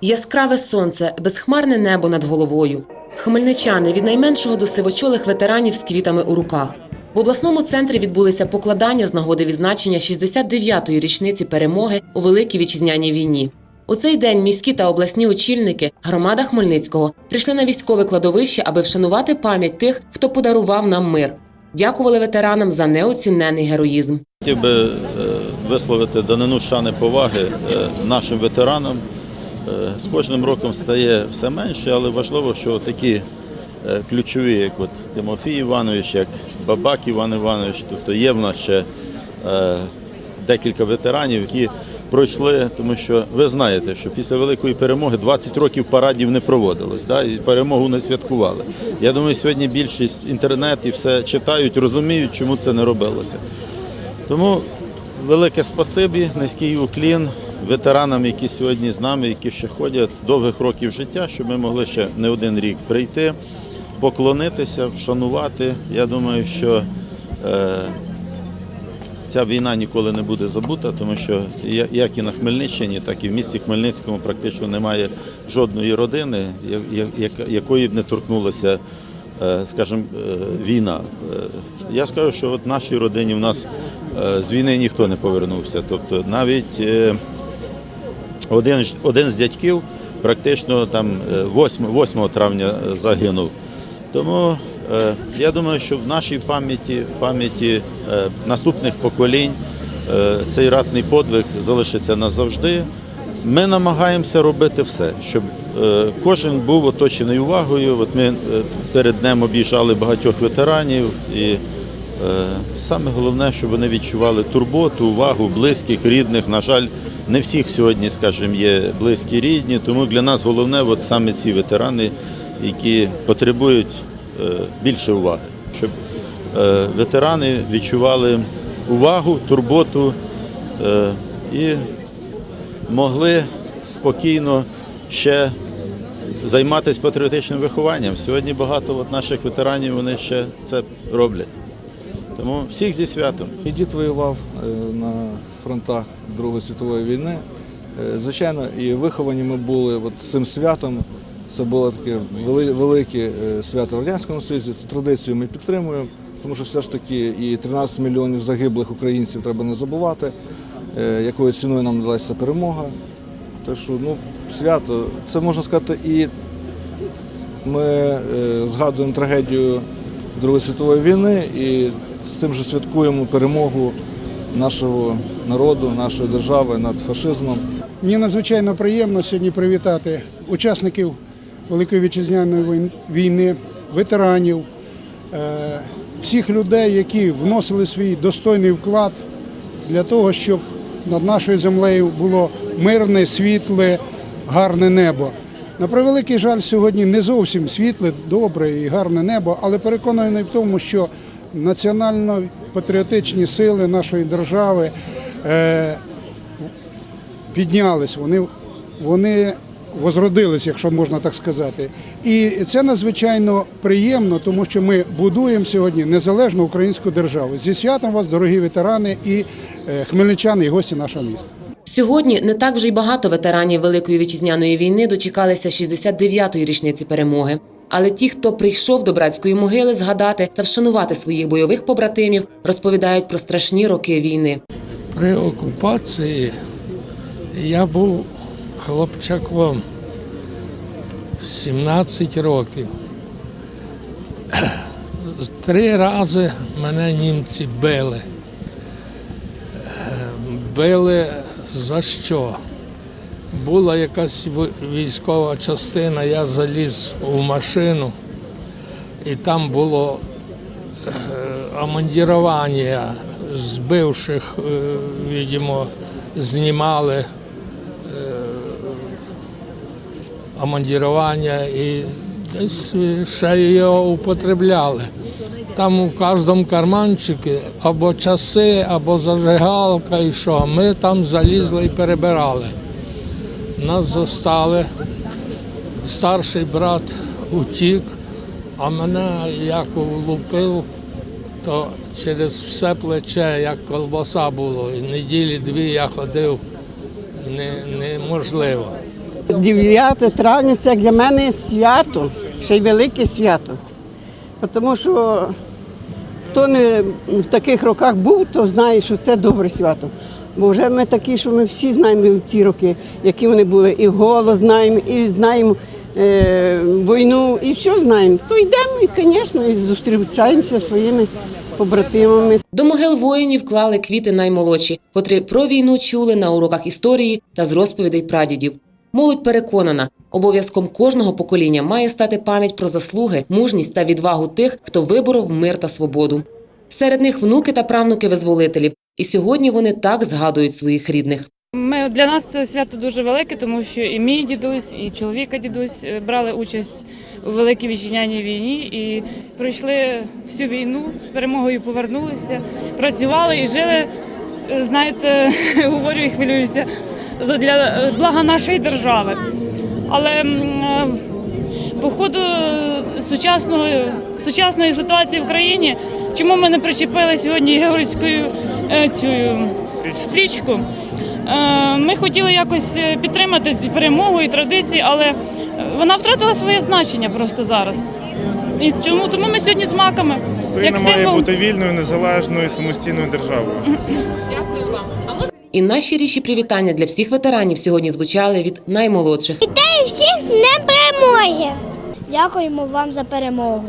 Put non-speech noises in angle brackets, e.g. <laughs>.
Яскраве сонце, безхмарне небо над головою. Хмельничани від найменшого до сивочолих ветеранів з квітами у руках. В обласному центрі відбулися покладання з нагоди відзначення 69-ї річниці перемоги у Великій Вітчизняній війні. У цей день міські та обласні очільники, громада Хмельницького прийшли на військове кладовище, аби вшанувати пам'ять тих, хто подарував нам мир. Дякували ветеранам за неоцінений героїзм. Хотів би е, висловити данину шани поваги е, нашим ветеранам. Е, З кожним роком стає все менше, але важливо, що такі е, ключові, як от Тимофій Іванович, як Бабак Іван Іванович, тобто є в нас ще е, декілька ветеранів, які пройшли, тому що ви знаєте, що після великої перемоги 20 років парадів не проводилось, да, і перемогу не святкували. Я думаю, сьогодні більшість інтернет і все читають, розуміють, чому це не робилося. Тому велике спасибі, низький уклін ветеранам, які сьогодні з нами, які ще ходять довгих років життя, щоб ми могли ще не один рік прийти, поклонитися, вшанувати. Я думаю, що е, ця війна ніколи не буде забута, тому що як і на Хмельниччині, так і в місті Хмельницькому практично немає жодної родини, якої б не торкнулася, е, скажімо, е, війна. Е, Я скажу, що от нашій родині в нас з війни ніхто не повернувся. Тобто навіть один, один з дядьків практично там е, 8, 8 травня загинув. Тому е, я думаю, що в нашій пам'яті, в пам'яті е, наступних поколінь е, цей ратний подвиг залишиться назавжди. Ми намагаємося робити все, щоб е, кожен був оточений увагою. От ми е, перед днем об'їжджали багатьох ветеранів, і саме головне, щоб вони відчували турботу, увагу близьких, рідних. На жаль, не всіх сьогодні, скажімо, є близькі рідні. Тому для нас головне, от саме ці ветерани, які потребують е, більше уваги, щоб е, ветерани відчували увагу, турботу е, і могли спокійно ще займатися патріотичним вихованням. Сьогодні багато от наших ветеранів вони ще це роблять. Тому всіх зі святом. Мій дід воював е, на фронтах Другої світової війни. Е, Звичайно, і виховані ми були от цим святом. Це було таке велике е, свято в Радянському Союзі. Цю традицію ми підтримуємо, тому що все ж таки і 13 мільйонів загиблих українців треба не забувати, якою ціною нам далася перемога. Так що ну, свято, це можна сказати, і ми згадуємо трагедію Другої світової війни і з тим же святкуємо перемогу нашого народу, нашої держави над фашизмом. Мені надзвичайно приємно сьогодні привітати учасників Великої вітчизняної війни, ветеранів, е, всіх людей, які вносили свій достойний вклад для того, щоб над нашою землею було мирне, світле, гарне небо. На превеликий жаль, сьогодні не зовсім світле, добре і гарне небо, але переконаний в тому, що національно-патріотичні сили нашої держави е, піднялись, вони, вони возродились, якщо можна так сказати. І це надзвичайно приємно, тому що ми будуємо сьогодні незалежну українську державу. Зі святом вас, дорогі ветерани і е, хмельничани, і гості нашого міста. Сьогодні не так вже й багато ветеранів Великої вітчизняної війни дочекалися 69-ї річниці перемоги. Але ті, хто прийшов до братської могили згадати та вшанувати своїх бойових побратимів, розповідають про страшні роки війни. При окупації я був хлопчаком 17 років. Три рази мене німці били. Били за що? Була якась військова частина, я заліз у машину, і там було е, амандірування з бивших, е, видимо, знімали е, амандірування і десь ще його употребляли. Там у кожному карманчику або часи, або зажигалка, і що. Ми там залізли і перебирали. Нас застали. Старший брат утік, а мене як влупив, то через все плече, як колбаса було. І неділі дві я ходив не, неможливо. 9 травня це для мене свято, ще й велике свято. Тому що хто не в таких роках був, то знає, що це добре свято. Бо вже ми такі, що ми всі знаємо ці роки, які вони були. І голос знаємо, і знаємо е, війну, і все знаємо. То йдемо і, звісно, і зустрічаємося своїми побратимами. До могил воїнів клали квіти наймолодші, котрі про війну чули на уроках історії та з розповідей прадідів. Молодь переконана, обов'язком кожного покоління має стати пам'ять про заслуги, мужність та відвагу тих, хто виборов мир та свободу. Серед них внуки та правнуки визволителів, і сьогодні вони так згадують своїх рідних. Ми для нас це свято дуже велике, тому що і мій дідусь, і чоловіка дідусь е, брали участь у великій вітчизняній війні і пройшли всю війну з перемогою повернулися, працювали і жили. е, Знаєте, <laughs> говорю і хвилююся для е, блага нашої держави. Але по ходу сучасної, сучасної ситуації в країні, чому ми не причепили сьогодні георгіївську е, цю стрічку? Е, Ми хотіли якось е, підтримати цю перемогу і традиції, але е, вона втратила своє значення просто зараз. І тому, тому ми сьогодні з маками. Як Україна має бути вільною, незалежною, самостійною державою. Дякую вам. І найщиріші привітання для всіх ветеранів сьогодні звучали від наймолодших. Вітаю всіх не перемоги. Дякуємо вам за перемогу.